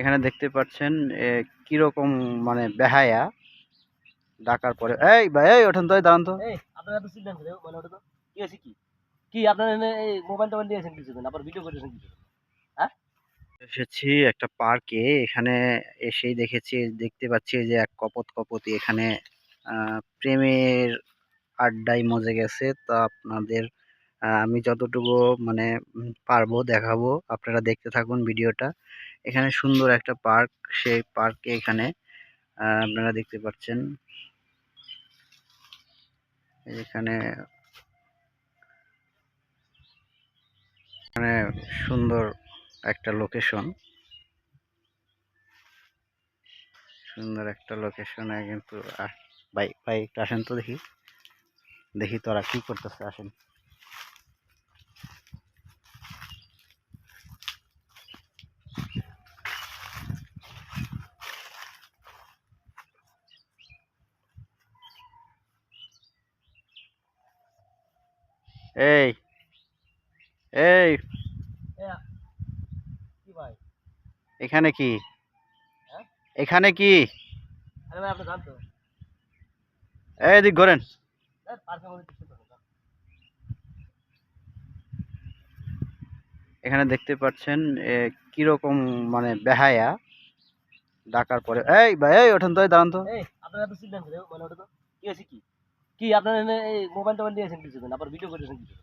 এখানে দেখতে পাচ্ছেন কীরকম মানে বেহায়া। ডাকার পরে এই ভাই এই ওঠেন তো দাঁড়ান তো। আপনারা তো চিন্তা মানে ওটা তো কি আছে কি? কি আপনারা এই মোবাইল টোবাইল দিয়েছেন কিছুদিন আবার ভিডিও করেছেন কিছু এসেছি একটা পার্কে এখানে এসেই দেখেছি দেখতে পাচ্ছি যে এক কপত কপতি এখানে আহ, প্রেমের আড্ডায় মজে গেছে। তা আপনাদের আমি যতটুকু মানে পারব দেখাবো। আপনারা দেখতে থাকুন ভিডিওটা। এখানে সুন্দর একটা পার্ক, সেই পার্কে এখানে আপনারা দেখতে পাচ্ছেন। এখানে মানে সুন্দর একটা লোকেশন সুন্দর একটা লোকেশনে কিন্তু ভাই ভাই, একটু আসেন তো দেখি। দেখি তোরা কি করতেছে, আসেন। এই এই। ভাই? এখানে কি? হ্যাঁ? এখানে কি? এই দিক ঘোরেন। এখানে দেখতে পাচ্ছেন কীরকম মানে বেহায়া। ডাকার পরে এই ভাই এই ওঠেন তো দাঁড়ান তো। আপনারা মানে ওটা তো কি আছে কি? কি আপনারা এনে এই মোবাইল টোবাইল দিয়েছেন কিছুদিন? আবার ভিডিও করেছেন কিছু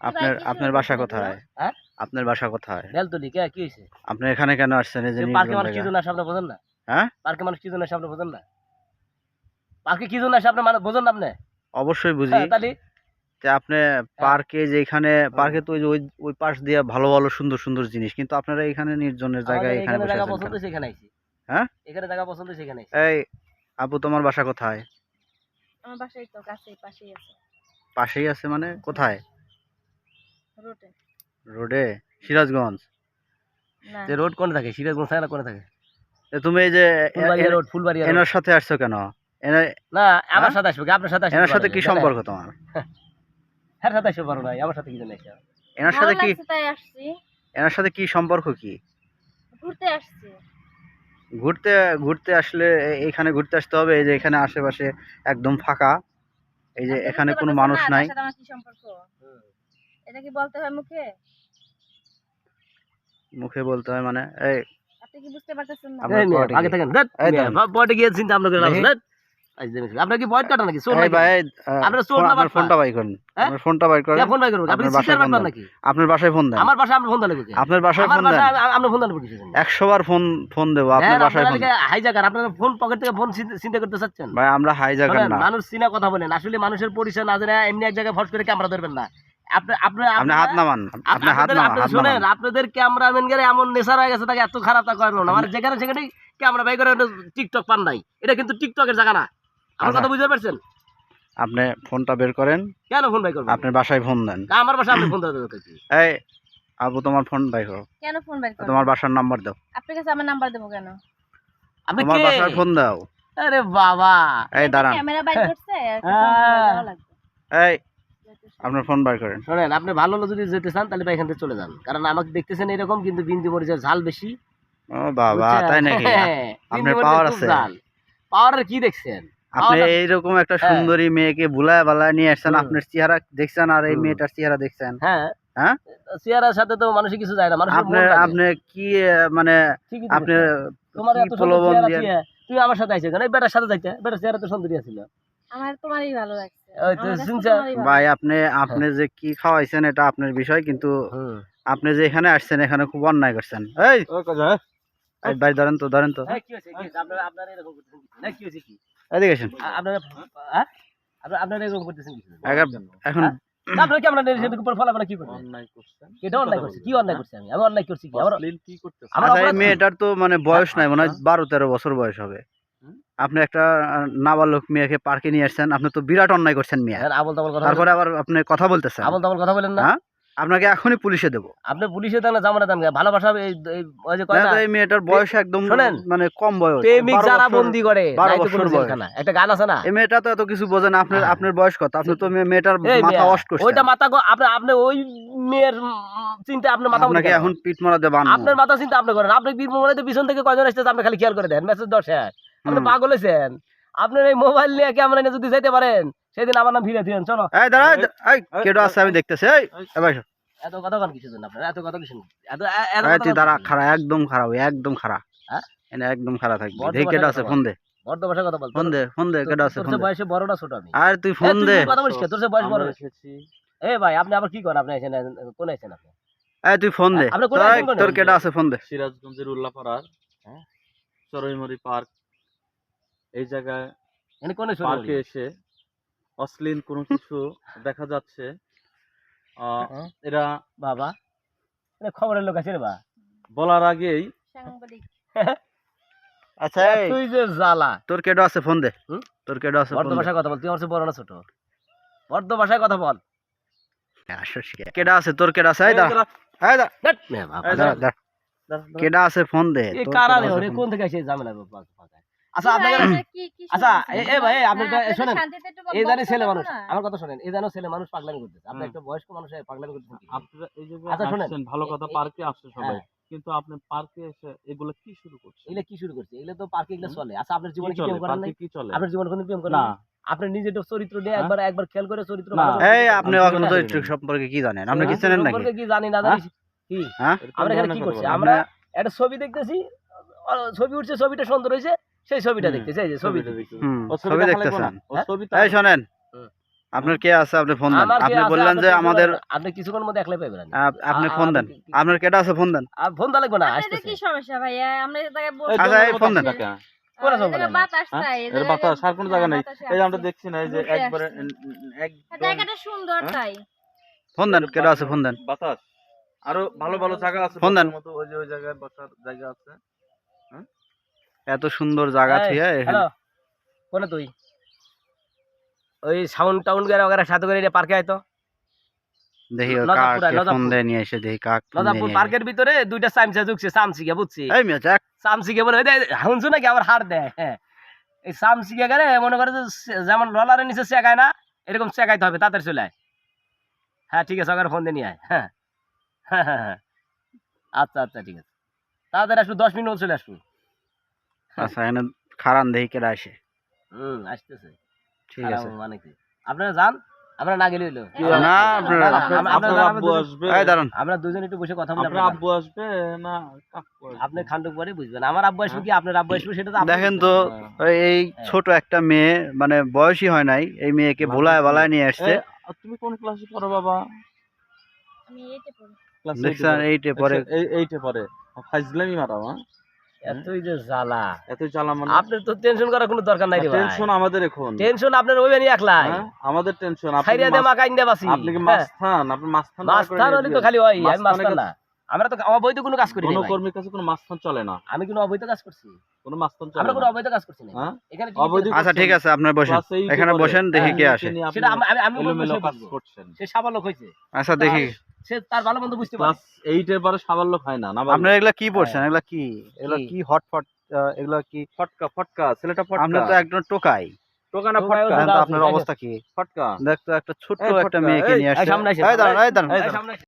আপনার আপনার বাসা কোথায়? হ্যাঁ? আপনার বাসা কোথায়? বেলতলি কে কি হয়েছে? আপনি এখানে কেন আসছেন? এই যে পার্কে মানুষ কি জায়গা? জন্য আসে আপনি বোঝেন না? হ্যাঁ? পার্কে মানুষ কি জন্য আসে আপনি বোঝেন না? পার্কে কি জন্য আসে আপনি মানে বোঝেন না আপনি? অবশ্যই বুঝি। হ্যাঁ, তাহলে? যে আপনি পার্কে যেখানে পার্কে তো ওই ওই পাশ দিয়ে ভালো ভালো সুন্দর সুন্দর জিনিস কিন্তু আপনারা এখানে নির্জনের জায়গায় এখানে এখানে জায়গা পছন্দ? সেখানে হ্যাঁ? এখানে জায়গা পছন্দ সেখানে এই আপু তোমার বাসা কোথায়? আমার বাসায় তো কাছেই পাশেই আছে। পাশেই আছে মানে কোথায়? রোডে। রোডে? সিরাজগঞ্জ? না। যে রোড কোনে থাকে সিরাজগঞ্জ থাকে না কোনে থাকে। তো তুমি এই যে ফুলবাড়িয়া রোড ফুলবাড়িয়া এনার সাথে আসছো কেন? এনা- না আমার হ্যাঁ? সাথে আসবে আপনার সাথে আসবে এনার সাথে কি সম্পর্ক তোমার? হ্যাঁ সাথে আসবে পারো না আমার সাথে কি জন্য এনার সাথে কি লাগছে তাই আসছি। এনার সাথে কি সম্পর্ক কি? ঘুরতে আসছি। ঘুরতে ঘুরতে আসলে এখানে ঘুরতে আসতে হবে। এই যে এখানে আশেপাশে একদম ফাঁকা। এই যে এখানে কোনো মানুষ নাই। এটা কি বলতে হয় মুখে? মুখে বলতে হয় মানে এই আপনি কি বুঝতে পারতেছেন না? আগে? থাকেন ধ্যাৎ, এই মেয়ে, দাঁড়ান। ব- গিয়ে চিন্তা আমরা করে লাভ দেখি। আছে, ধ্যাৎ। আপনার কি বয়ট কাটা নাকি চোর ভাই আপনার চোর না আপনার ফোনটা বাই করেন হ্যাঁ? আপনার ফোনটা বাই করেন ফোন বাই করুন? আপনি আপনার বাসায় সিটার ফোন বাটপার দেন। নাকি? আপনার বাসায় ফোন দেন আমার বাসায় আপনি ফোন দেন আপনার বাসায় ফোন দেন বাসায় ফোন দেন কিছু? একশো বার ফোন ফোন দেবো আপনার হ্যাঁ, বাসায় ফোন লিগে আপনারা ফোন পকেট থেকে ফোন চিন্তা- চিন্তা করতে চাচ্ছেন? ভাই আমরা হাইজাকার না মানুষ চিনা কথা বলেন আসলে মানুষের পরিচয় না জেনে এমনি এক জায়গায় ফট করে ক্যামেরা ধরবেন না আপনাদের ক্যামেরাম্যান গেলে এমন নেশার হয়ে গেছে তাকে এত খারাপ তা করব না মানে যেখানে সেখানে ক্যামেরা বাই করে টিকটক পান নাই এটা কিন্তু টিকটকের জায়গা না আমার আচ্ছা। কথা বুঝতে পারছেন? আপনি ফোনটা বের করেন। কেন ফোন বাই করবেন? আপনার বাসায় ফোন দেন। আমার বাসায় আপনি ফোন এই আবু তোমার ফোন বাই করো। কেন ফোন বের করেন তোমার বাসার নাম্বার দাও। আপনার কাছে আমার নাম্বার দেবো কেন? আপনি তোমার কে? বাসায় ফোন দাও। আরে বাবা। এই দাঁড়ান। ক্যামেরা বাই করছে হ্যাঁ। ফোন দেওয়া লাগবে। এই আপনার ফোন বার করেন। শোনেন আপনি ভালো হলো যদি যেতে চান তাহলে ভাই এখান থেকে চলে যান। কারণ আমাকে দেখতেছেন এরকম কিন্তু বিন্দু মরিচের ঝাল বেশি। ও বাবা? তাই নাকি? হ্যাঁ, আপনার খুব আছে? পাওয়ারের কি দেখছেন? আপনি এইরকম একটা হ্যাঁ। সুন্দরী মেয়েকে বুলায় বালায় নিয়ে আসছেন। আপনার চেহারা দেখছেন আর এই মেয়েটার চেহারা দেখছেন হ্যাঁ হ্যাঁ? চেয়ারের সাথে তো মানুষের কিছু যায় না মানুষের আপনি আপনি কি মানে আপনি তোমার এত সুন্দর চেহারা দিয়ে দিয়ে তুই আমার সাথে আইছিস কেন বেটার সাথে যাইতে বেটার চেহারা তো সুন্দরী ছিল আমার তোমারই ভালো লাগছে ওই তো আমার কাছে শুনছো? তোমারই ভালো ভাই আপনি আপনি যে কি খাওয়াইছেন এটা আপনার বিষয় কিন্তু আপনি যে এখানে আসছেন এখানে খুব অন্যায় করছেন এই ভাই ধরেন তো ধরেন তো হ্যাঁ, কি হয়েছে? কি হয়েছে? আপনারা- আপনারা এরকম করতেছেন কি? হ্যাঁ, কি হয়েছে কি? এদিকে আসেন। আপনারা হ্যাঁ? আপনারা- আপনারা এরকম করতেছেন কি? এখন- এখন হ্যাঁ? আপনারা কি আমরা সেদিকে উপর ফলাফল কি করবেন? এটা অন্যায় করছি কি অন্যায় করছি আমি? আমি অন্যায় করছি কি? আমার আমার আচ্ছা মেয়েটার তো মানে বয়স নাই মনে হয় বারো তেরো বছর বয়স হবে। আপনি একটা নাবালক মেয়েকে পার্কে নিয়ে আসছেন আপনি তো বিরাট অন্যায় করছেন মেয়ে। হ্যাঁ, আবল তাবল কথা তারপরে আবার আপনি কথা বলতেছেন। আবল তাবল কথা বলেন না। হ্যাঁ? আপনাকে এখনই পুলিশে দেবো। আপনি পুলিশে দেন না জামানা দেন ভালোবাসা এই- ওই যে মেয়েটার বয়স একদম শোনেন, মানে কম বয়স প্রেমিক যারা বন্দি করে। একটা গান আছে না? এই মেয়েটা তো এত কিছু বোঝে না। আপনার হ্যাঁ। আপনার বয়স কত? আপনি তো মেয়েটার মাথা ওয়াশ করছেন। ওইটা মাথা আপনি আপনি ওই মেয়ের চিন্তা আপনার মাথা আপনাকে এখন পিট মারাতে বান আপনার মাথা চিন্তা আপনি করেন। আপনি বীর মোবাইলে পিছন থেকে কয়জন আসতেছে আপনি খালি খেয়াল করে দেন। মেসেজ দশ আপনি হুম। পাগল হয়েছেন। আপনার এই মোবাইল নিয়ে ক্যামেরা নিয়ে যদি যাইতে পারেন সেদিন আমার নাম ফিরে দিন চলো। এই দাঁড়া এই কেটো আছে আমি দেখতেছি এই এত কথা কন কিছু আপনার? এত কথা কিছু এত এত দাঁড়া খাড়া একদম খারাপ একদম খারাপ হ্যাঁ? এনে একদম খারাপ থাকবি। দেখি বাজে আছে কথা ফোন দে। কথা বল ফোন দে ফোন দে কেটো আছে ফোন দে। বয়সে বড় না ছোট আমি। আর তুই ফোন দে। কথা বলিস তোর চেয়ে বয়স বড় এ ভাই আপনি আবার কি করেন? আপনি এসেছেন কোন এসেছেন আপনি? এই তুই ফোন দে। তোর- আছে ফোন দে। সিরাজগঞ্জের উল্লাপাড়ার হ্যাঁ? চরইমরি পার্ক এই জায়গায় কোন পার্কে এসে অশ্লীল কোনো কিছু দেখা যাচ্ছে। আহ, হ্যাঁ? এরা বাবা এ খবরের লোক আছে রে বা। বলার আগেই আচ্ছা তুই যে জ্বালা। তোর কেটো আছে? ফোন দে। তোর কেটো আছে? বর্ধ ফোন দে। ভাষায় কথা বল তুই আমার বড় না ছোট। বর্ধ ভাষায় কথা বল। কেডা আছে? তোর কেডা আছে? দাঁড়া। কেডা? আছে? ফোন দে। কারা রে কোন থেকে এসে ঝামেলা। আচ্ছা কি আচ্ছা, এ- ভাই, আপনি হ্যাঁ, আপনাদের শোনেন, এই জানি ছেলে মানুষ আমার কথা শোনেন এই জানো ছেলে মানুষ পাগলামি করতেছে আপনি একটা বয়স্ক মানুষ হয়ে পাগলামি করতেছেন কি? আপনারা এই যে আচ্ছা, শোনেন, ভালো কথা পার্কে আসছে সবাই হ্যাঁ। কিন্তু আপনি পার্কে এসে এগুলো কি শুরু করছেন? এগুলো কি শুরু করছে? এগুলো তো পার্কে এগুলো চলে। আচ্ছা আপনার জীবনে কি কি প্রেম করেন কি চলে? আপনার জীবনে কোনো প্রেম করেন না। আপনি নিজে তো চরিত্র নিয়ে হ্যাঁ? একবার একবার খেয়াল করে চরিত্র না। এই আপনি অগ্ন চরিত্র সম্পর্কে কি জানেন? আপনি কি চেনেন নাকি? সম্পর্কে কি জানি না জানি কি? হ্যাঁ? আমরা এখানে কি করছি? আমরা একটা ছবি দেখতেছি ছবি উঠছে ছবিটা সুন্দর হয়েছে। সেই ছবিটা যে ছবি ছবি দেখতে। চান ও হ্যাঁ? এই শোনেন আপনার কে আছে? আপনি ফোন দেন। আপনি বললেন যে আমাদের আপনি কিছুক্ষণ মধ্যে একলাই পাইবেন না। আপ- আপনি ফোন দেন। আপনার কেটা আছে? ফোন দেন। ফোন দা লাগবে না আসতেছে। কি সমস্যা ভাইয়া? আমরা তাকে বলছি আচ্ছা, এই ফোন দেন। বাতাস হ্যাঁ? তাই এর বাতাস আর কোনো জায়গা নেই। এই আমরা দেখছি না এই যে একবারে এক জায়গাটা সুন্দর হ্যাঁ? তাই। ফোন দেন কেটা আছে? ফোন দেন। বাতাস। আরও ভালো ভালো জায়গা আছে ফোন দেন। ওই যে ওই জায়গায় বসার জায়গা আছে। এত সুন্দর জায়গা থেকে এখানে। হ্যালো কোনে তুই? ওই সাউন্ড টাউন গেলে ওখানে সাথে করে এটা পার্কে আইতো দেখি ফোন দেয় নিয়ে এসে দেখি কাক এসে। পার্কের ভিতরে দুইটা ঢুকছে বুঝছি? এই মিয়া চামচিকে বলে শুনছো নাকি আমার হার দেয়? হ্যাঁ। এই চামচিকে গেলে মনে করে যেমন রলারের নিচে চেকায় না এরকম চেকাইতে হবে তাড়াতাড়ি চলে আয়। হ্যাঁ ঠিক আছে ওখানে ফোন দিয়ে নিয়ে আয়। হ্যাঁ। হ্যাঁ হ্যাঁ আচ্ছা আচ্ছা ঠিক আছে। তাড়াতাড়ি আসব দশ মিনিট চলে আসব। আচ্ছা এনে খারান দেখি কেটা আসে? হুম আসতেছে। ঠিক আছে। মানে কি? আপনারা যান আমরা না গেলে হইল। না? আপনারা- আব্বু আসবে। এই দাঁড়ান। আমরা দুজন একটু বসে কথা বলি আপনারা আব্বু আসবে? না কাকু আপনি খান্ডক পরে বুঝবেন। আমার আব্বু আসবে কি? আপনার আব্বু আসবে সেটা তো দেখেন তো হ্যাঁ। এই ছোট একটা মেয়ে মানে বয়সী হয় নাই এই মেয়েকে ভোলায় বালায় নিয়ে আসছে। তুমি কোন ক্লাসে পড়ো বাবা? আমি এইটা পড়ি। ক্লাস দেখছেন এইটে পরে এই এইটে পরে ফাইজলামি মারাও হ্যাঁ? এতই যে জ্বালা। এত জ্বালা মানে আপনার তো টেনশন করার কোনো দরকার নাই রে ভাই? টেনশন আমাদের এখন। টেনশন আপনার ওই বানি একলাই। হ্যাঁ? আমাদের টেনশন আপনি খাইরিয়া কি দে মাছ- মাকাইন দে বাসি? আপনি কি হ্যাঁ। মাস্তান আপনি মাস্তান মাস্তান হলে তো খালি আমি মাস্তান না। আমরা তো বইতে কোনো কাজ করি না কোনো। কর্মীর কাছে কোনো মাস্তান চলে না। আমি কোনো অবৈধ কাজ করছি? কোনো মাস্তান চলে আমরা কোনো অবৈধ কাজ করছি না হ্যাঁ? এখানে অবৈধ আচ্ছা ঠিক আছে আপনার বসেন। এখানে। বসেন দেখি কে হ্যাঁ, আসে আপনি সেটা আমি আমি কাজ করছেন। সে সাবালক হয়েছে। আচ্ছা দেখি। সে তার ভালো মন্দ বুঝতে পারে। ক্লাস এইটের পরে সাবাল্য হয় না না আপনার এগুলা কি পড়ছেন? হ্যাঁ। এগুলা কি? এগুলা কি? কি হটফট এগুলা কি? ফটকা ফটকা ছেলেটা আপনার আমরা তো একজন টোকাই। টোকানা ফটকা? আপনার অবস্থা কি? ফটকা। দেখতো একটা ছোট্ট একটা ফটকা, মেয়েকে নিয়ে এই আসছে। সামনে দাঁড়ান এই দাঁড়ান